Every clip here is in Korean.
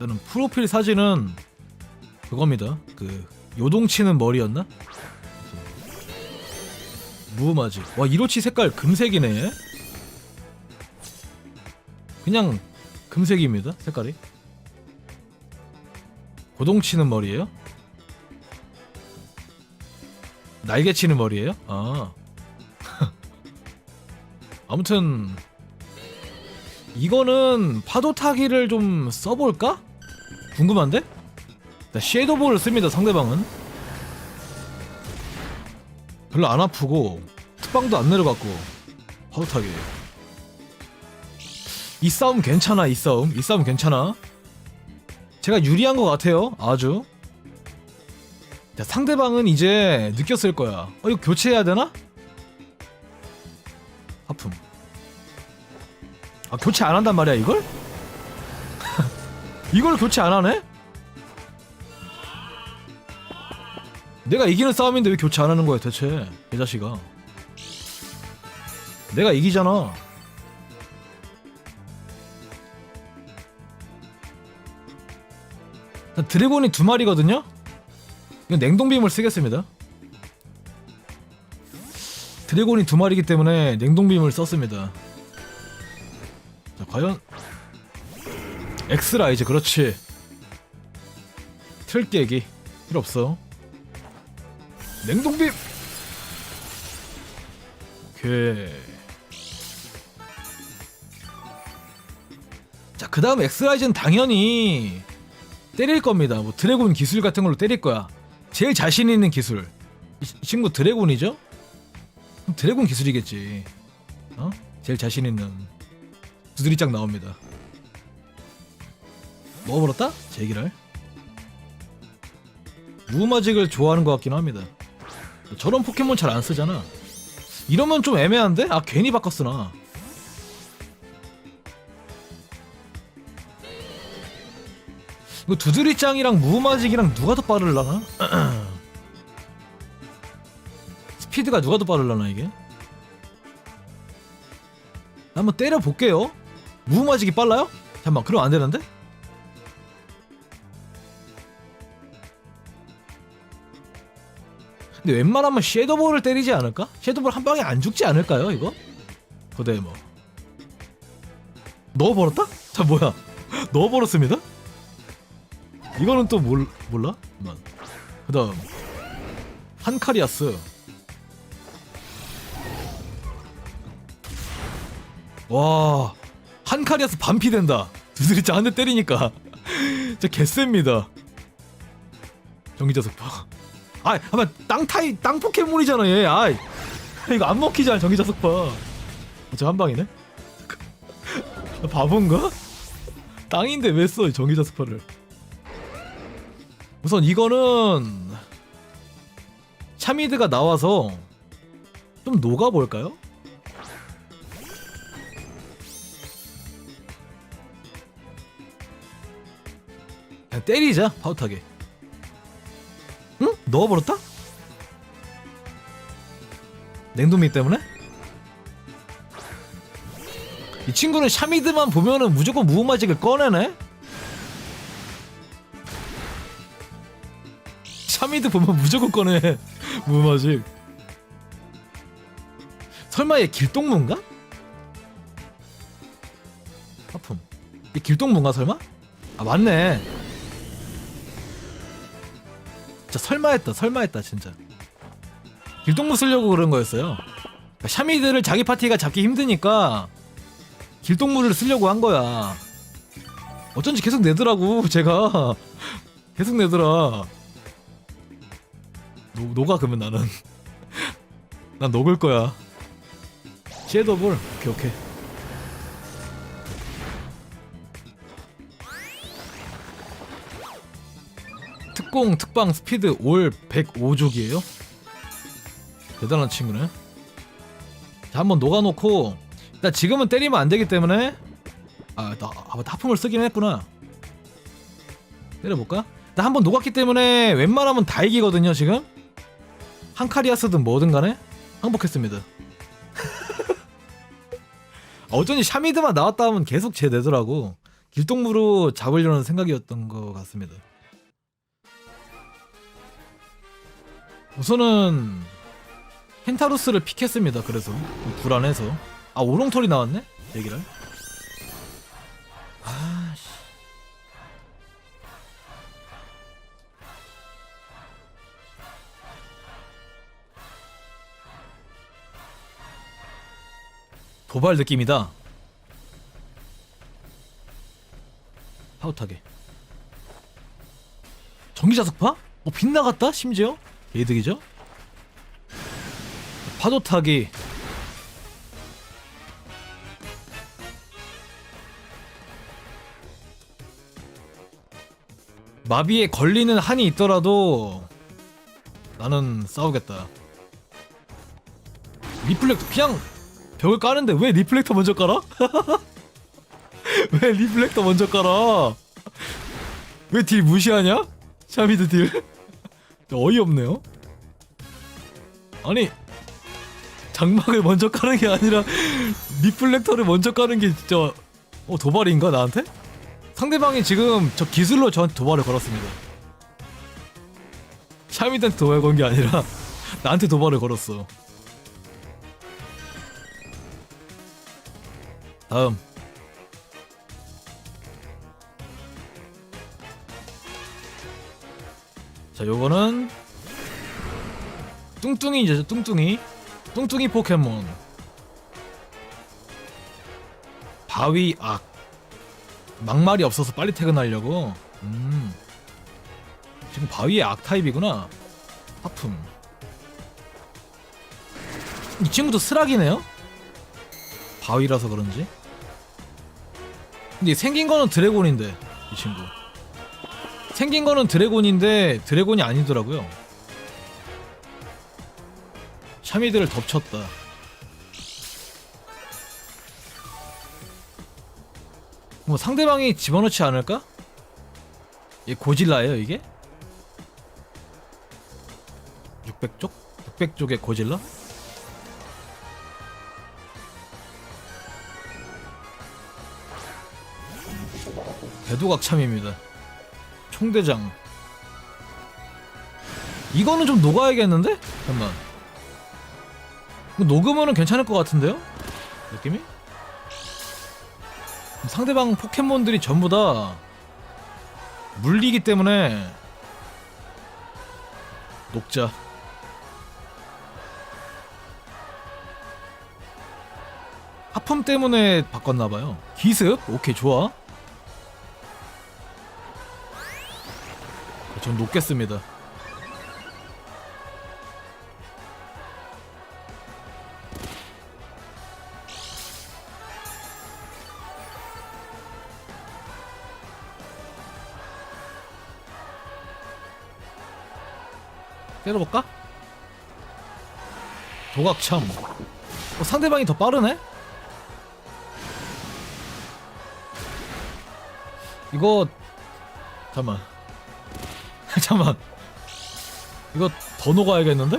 일단은 프로필 사진은 그겁니다. 그 요동치는 머리였나? 무음하지. 와 이로치 색깔 금색이네. 그냥 금색입니다. 색깔이. 고동치는 머리예요? 날개 치는 머리예요? 아. 아무튼 이거는 파도 타기를 좀 써볼까? 궁금한데? 나 섀도우볼을 씁니다 상대방은. 별로 안 아프고 특방도 안 내려갔고 타기 이 싸움 괜찮아 이 싸움? 이 싸움 괜찮아? 제가 유리한 것 같아요 아주. 자, 상대방은 이제 느꼈을 거야. 어 이거 교체해야 되나? 하품. 아 교체 안 한단 말이야 이걸? 이걸 교체 안 하네? 내가 이기는 싸움인데 왜 교체 안 하는 거야 대체? 개자식아. 내가 이기잖아. 드래곤이 두 마리거든요? 이건 냉동빔을 쓰겠습니다. 드래곤이 두 마리기 때문에 냉동빔을 썼습니다. 자 과연 엑스라 이제 그렇지. 틀 깨기. 필요 없어. 냉동빔! 오케이. 자그 다음 엑스라이즈는 당연히 때릴 겁니다. 뭐 드래곤 기술 같은 걸로 때릴 거야. 제일 자신 있는 기술. 이, 이 친구 드래곤이죠? 드래곤 기술이겠지. 어? 제일 자신 있는. 두드리짱 나옵니다 먹어버렸다? 제기를 무마직을 좋아하는 것 같긴 합니다 저런 포켓몬 잘 안 쓰잖아 이러면 좀 애매한데? 아 괜히 바꿨으나 두드리짱이랑 무마직이랑 누가 더 빠르려나? 스피드가 누가 더 빠르려나 이게? 한번 때려 볼게요. 무마직이 빨라요? 잠깐만, 그럼 안 되는데? 근데 웬만하면 섀도볼을 때리지 않을까? 섀도볼 한 방에 안 죽지 않을까요, 이거? 거대 뭐. 넣어버렸다? 자, 뭐야. 넣어버렸습니다? 이거는 또 몰, 몰라? 잠깐만. 그 다음. 한카리아스. 와 한카리아스 반피 된다 두드리짱 한대 때리니까 진짜 개셉니다 전기자석파 아 한번 땅 타이 땅 포켓몬이잖아 얘. 아이. 이거 안 먹히잖아 전기 자석파 저 한 방이네? 바본가? 땅인데 왜 써 전기 자석파를 우선 이거는 차미드가 나와서 좀 녹아 볼까요? 그냥 때리자 파우타게 응? 넣어버렸다? 냉동미 때문에? 이 친구는 샤미드만 보면은 무조건 무음마직을 꺼내네? 샤미드 보면 무조건 꺼내 무음마직 설마 얘 길동무인가? 하품 얘 길동무인가 설마? 아 맞네 진짜 설마 했다 설마 했다 진짜. 길동무 쓰려고 그런 거였어요. 그러니까 샤미드를 자기 파티가 잡기 힘드니까 길동무를 쓰려고 한 거야. 어쩐지 계속 내더라고 제가. 계속 내더라. 노, 녹아 그러면 나는. 난 녹을 거야. 섀도볼 오케이 오케이 특공 특방 스피드 올 105족이에요? 대단한 친구네. 자 한번 녹아놓고 일단 지금은 때리면 안 되기 때문에 아나 아, 맞다, 하품을 쓰긴 했구나. 때려볼까? 일단 한번 녹았기 때문에 웬만하면 다 이기거든요 지금. 한카리아스든 뭐든 간에 항복했습니다. 아, 어쩐지 샤미드만 나왔다 하면 계속 제 내더라고. 길동무로 잡으려는 생각이었던 것 같습니다. 우선은 켄타루스를 픽했습니다. 그래서 불안해서 아 오롱털이 나왔네 얘기를 아씨 도발 느낌이다. 파우타게. 전기자석파? 어, 빗나갔다? 심지어? 개이득이죠? 파도 타기. 마비에 걸리는 한이 있더라도 나는 싸우겠다. 리플렉터 그냥 벽을 까는데 왜 리플렉터 먼저 깔아? 왜 리플렉터 먼저 깔아? 왜 딜 무시하냐? 샤미드 딜? 어이없네요. 아니 장막을 먼저 까는 게 아니라 리플렉터를 먼저 까는 게 진짜 어 도발인가 나한테? 상대방이 지금 저 기술로 저한테 도발을 걸었습니다. 샤미드한테 도발 건 게 아니라 나한테 도발을 걸었어. 다음 자 요거는 뚱뚱이죠 뚱뚱이. 뚱뚱이 포켓몬. 바위 악. 막말이 없어서 빨리 퇴근하려고. 음. 지금 바위의 악 타입이구나. 하품. 이 친구도 쓰라기네요? 바위라서 그런지? 근데 생긴 거는 드래곤인데 이 친구 생긴 거는 드래곤인데 드래곤이 아니더라고요 샤미드를 덮쳤다 뭐 상대방이 집어넣지 않을까? 얘 고질라예요 이게? 600쪽? 600쪽의 고질라? 대도각참입니다. 총대장. 이거는 좀 녹아야겠는데? 잠깐만. 이거 녹으면은 괜찮을 것 같은데요? 느낌이? 상대방 포켓몬들이 전부 다 물리기 때문에 녹자. 하품 때문에 바꿨나봐요. 기습? 오케이, 좋아. 전 녹겠습니다. 때려볼까? 도각참. 어, 상대방이 더 빠르네? 이거 잠만. 잠만. 이거 더 녹아야겠는데?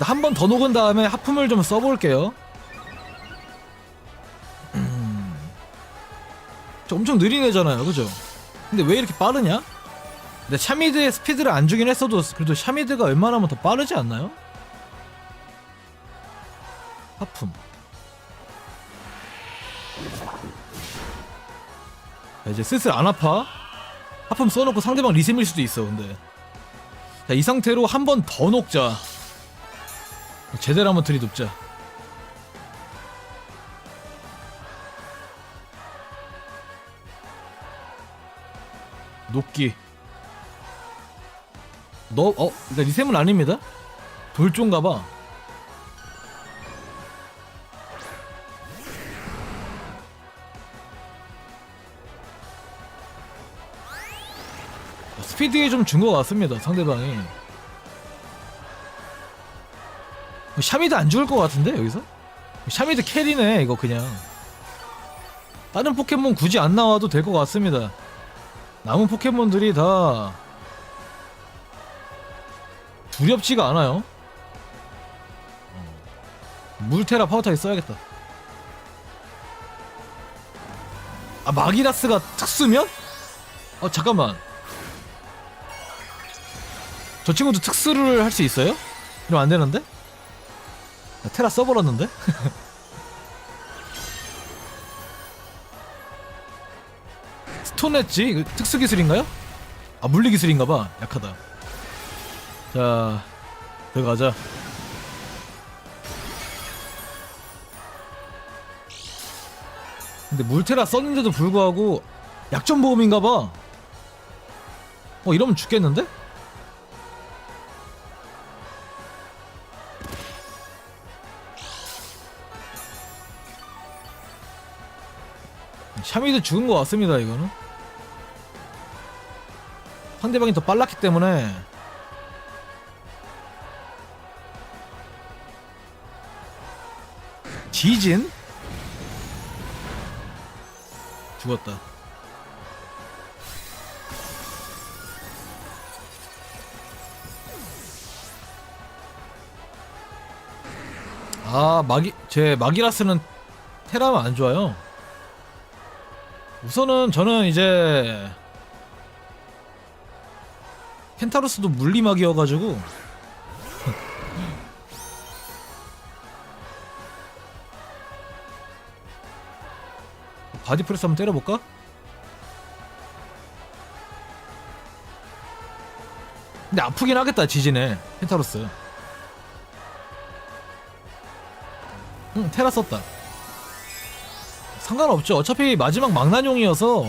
한 번 더 녹은 다음에 하품을 좀 써볼게요. 음. 저 엄청 느린 애잖아요, 그죠? 근데 왜 이렇게 빠르냐? 근데 샤미드의 스피드를 안 주긴 했어도 그래도 샤미드가 웬만하면 더 빠르지 않나요? 하품. 자, 이제 슬슬 안 아파. 하품 써놓고 상대방 리셈일 수도 있어, 근데. 자, 이 상태로 한 번 더 녹자. 제대로 한번 들이눕자. 녹기. 너, 어, 그러니까 리셈은 아닙니다. 돌종가봐. 스피드에 좀 준 것 같습니다. 상대방이. 샤미드 안 죽을 것 같은데 여기서? 샤미드 캐리네 이거 그냥. 다른 포켓몬 굳이 안 나와도 될 것 같습니다. 남은 포켓몬들이 다 두렵지가 않아요. 어. 물테라 파워타이 써야겠다. 아 마기라스가 특수면? 어 잠깐만. 저 친구도 특수를 할 수 있어요? 이러면 안 되는데? 나 테라 써버렸는데? 스톤 엣지? 이거 특수 기술인가요? 아 물리 기술인가봐 약하다 자 들어가자 근데 물테라 썼는데도 불구하고 약점 보험인가봐 어 이러면 죽겠는데? 샤미도 죽은 것 같습니다 이거는 상대방이 더 빨랐기 때문에. 지진? 죽었다. 아 마기 제 마기라스는 테라면 안 좋아요. 우선은 저는 이제 켄타로스도 물리막이어가지고. 바디프레스 한번 때려볼까? 근데 아프긴 하겠다 지진에. 켄타로스. 응 테라 썼다. 상관없죠. 어차피 마지막 망나뇽이어서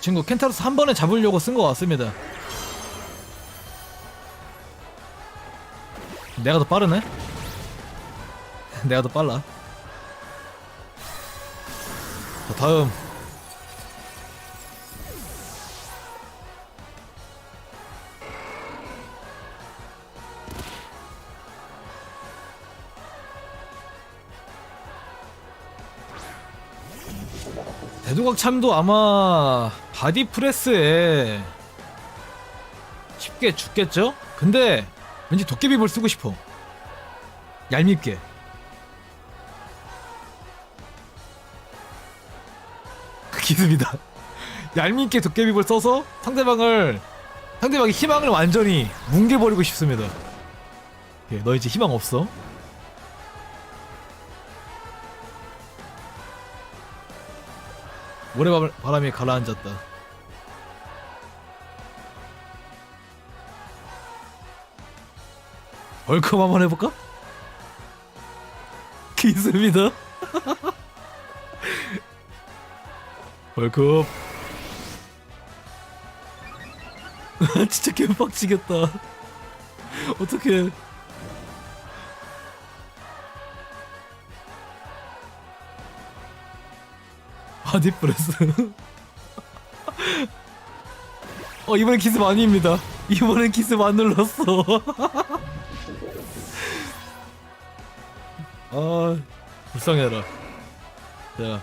친구 켄타로스 한 번에 잡으려고 쓴 것 같습니다. 내가 더 빠르네? 내가 더 빨라. 자, 다음. 대두각 참도 아마 바디 프레스에 쉽게 죽겠죠? 근데 왠지 도깨비볼 쓰고 싶어. 얄밉게. 그 기습이다. 얄밉게 도깨비볼 써서 상대방을 상대방의 희망을 완전히 뭉개버리고 싶습니다. 예, 너 이제 희망 없어. 모래바람이 가라앉았다. 얼컵 한번 해볼까? 기습이다. 월컵. 진짜 개빡치겠다. 어떡해. 바디 프레스. 어, 이번엔 기습 아닙니다. 이번엔 기습 안 눌렀어. 아, 불쌍해라. 자,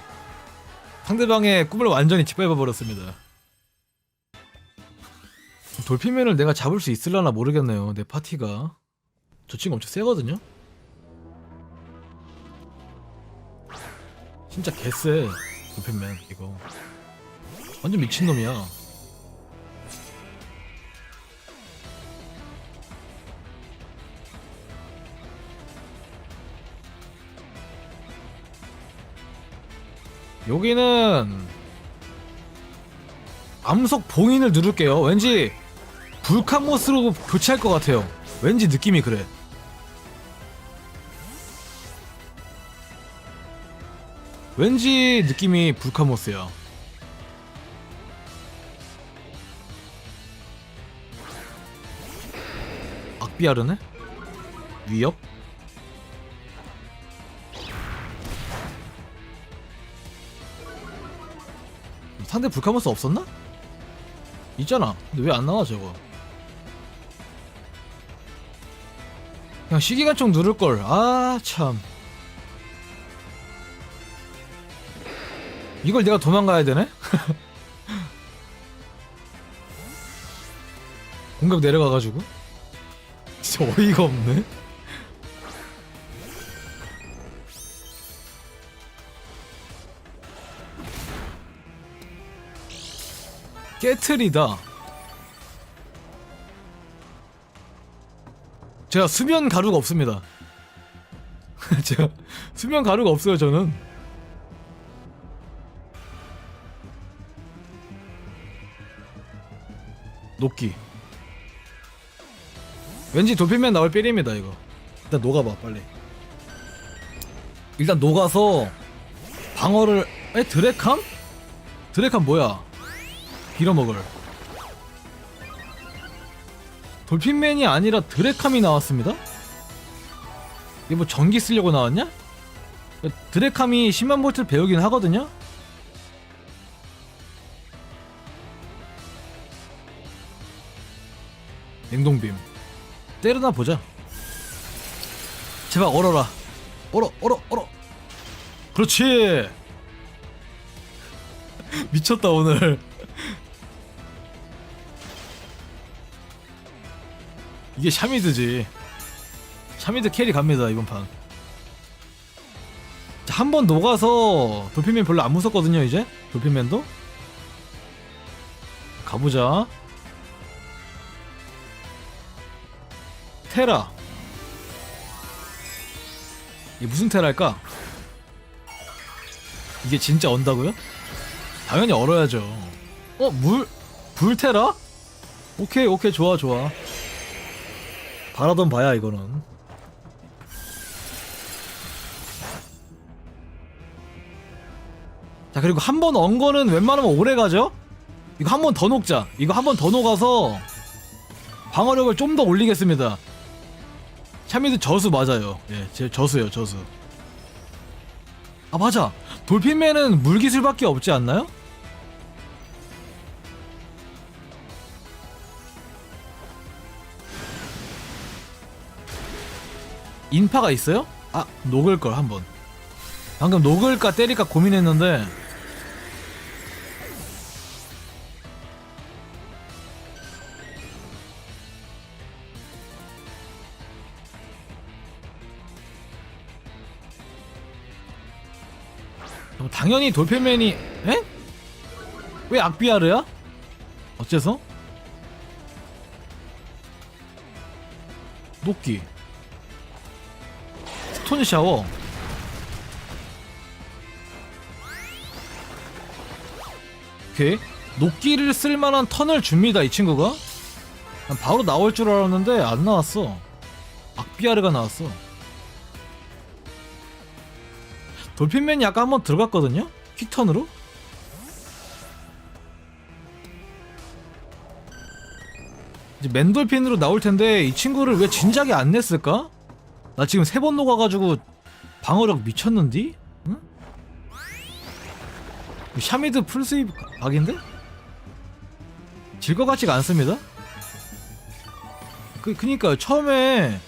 상대방의 꿈을 완전히 짓밟아 버렸습니다. 돌핀맨을 내가 잡을 수 있을라나 모르겠네요. 내 파티가 저 친구 엄청 세거든요. 진짜 개쎄 돌핀맨 이거 완전 미친놈이야. 여기는 암석 봉인을 누를게요. 왠지 불칸모스로 교체할 것 같아요. 왠지 느낌이 그래. 왠지 느낌이 불카모스야. 악비아르네? 위협? 상대 불카모스 없었나? 있잖아. 근데 왜 안 나와 저거? 그냥 시기관총 누를걸 아참 이걸 내가 도망가야 되네? 공격 내려가가지고? 진짜 어이가 없네. 깨트리다. 제가 수면 가루가 없습니다. 제가 수면 가루가 없어요 저는 녹기. 왠지 도필면 나올 삘입니다 이거. 일단 녹아봐 빨리. 일단 녹아서 방어를 에 드래캄? 드래캄 뭐야? 빌어먹을. 돌핀맨이 아니라 드래캄이 나왔습니다? 이게 뭐 전기 쓰려고 나왔냐? 드래캄이 10만 볼트를 배우긴 하거든요 냉동빔. 때려나 보자. 제발 얼어라. 얼어 얼어 얼어. 그렇지. 미쳤다 오늘. 이게 샤미드지. 샤미드 캐리 갑니다 이번 판. 한 번 녹아서 돌핀맨 별로 안 무섭거든요 이제? 돌핀맨도? 가보자 테라 이게 무슨 테라일까? 이게 진짜 언다고요? 당연히 얼어야죠 어? 물? 불테라? 오케이 오케이 좋아 좋아 바라던 바야 이거는 자 그리고 한 번 언 거는 웬만하면 오래 가죠? 이거 한 번 더 녹자 이거 한 번 더 녹아서 방어력을 좀 더 올리겠습니다 샤미드 저수 맞아요 예, 제 저수요 저수 아 맞아 돌핀맨은 물 기술밖에 없지 않나요? 인파가 있어요? 아 녹을 걸 한번 방금 녹을까 때릴까 고민했는데 당연히 돌핀맨이 에? 왜 악비아르야? 어째서? 녹기 스톤 샤워 오케이 녹기를 쓸만한 턴을 줍니다 이 친구가 난 바로 나올 줄 알았는데 안 나왔어 악비아르가 나왔어 돌핀맨이 아까 한번 들어갔거든요 퀵턴으로 이제 맨돌핀으로 나올 텐데 이 친구를 왜 진작에 안 냈을까? 나 지금 세 번 녹아가지고 방어력 미쳤는디? 응? 샤미드 풀스입 각인데? 질 것 같지가 않습니다. 그 그니까 처음에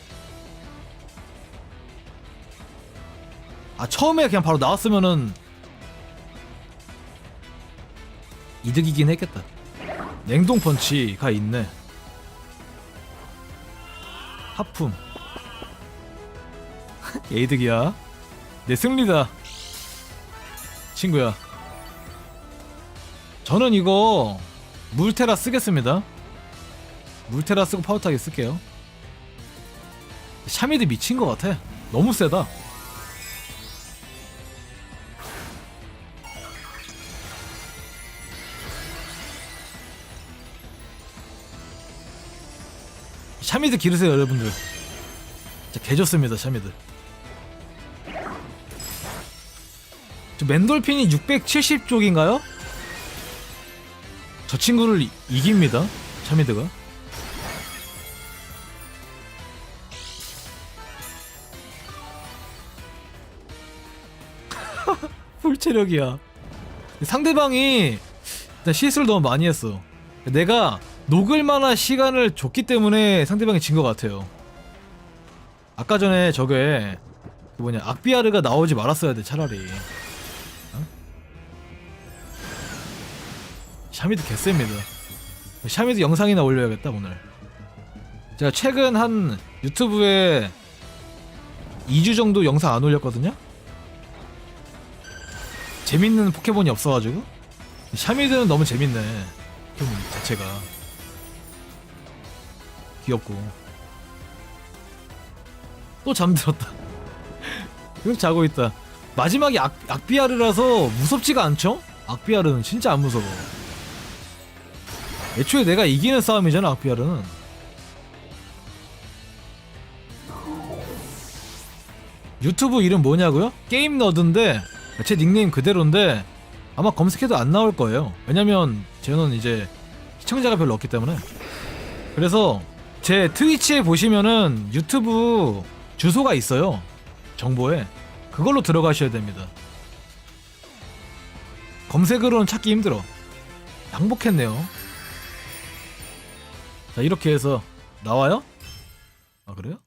아 처음에 그냥 바로 나왔으면은 이득이긴 했겠다. 냉동 펀치가 있네. 하품. 에이득이야. 내 승리다. 친구야. 저는 이거 물테라 쓰겠습니다. 물테라 쓰고 파우타기 쓸게요. 샤미드 미친 것 같아. 너무 세다. 샤미드 기르세요 여러분들. 진짜 개좋습니다 샤미드. 저 맨돌핀이 670쪽인가요? 저 친구를 이, 이깁니다. 차미드가. 풀체력이야. 상대방이 일단 실수를 너무 많이 했어. 내가 녹을 만한 시간을 줬기 때문에 상대방이 진 것 같아요. 아까 전에 저게 그 뭐냐 악비아르가 나오지 말았어야 돼 차라리. 어? 샤미드 개셉니다. 샤미드 영상이나 올려야겠다 오늘. 제가 최근 한 유튜브에 2주 정도 영상 안 올렸거든요? 재밌는 포켓몬이 없어가지고? 샤미드는 너무 재밌네 포켓몬 자체가 귀엽고. 또 잠들었다. 계속 자고 있다. 마지막이 악, 악비아르라서 무섭지가 않죠? 악비아르는 진짜 안 무서워. 애초에 내가 이기는 싸움이잖아 악비아르는. 유튜브 이름 뭐냐고요? 게임 너드인데 제 닉네임 그대로인데 아마 검색해도 안 나올 거예요. 왜냐면 저는 이제 시청자가 별로 없기 때문에. 그래서 제 트위치에 보시면은 유튜브 주소가 있어요. 정보에. 그걸로 들어가셔야 됩니다. 검색으로는 찾기 힘들어. 양복했네요. 자 이렇게 해서 나와요? 아 그래요?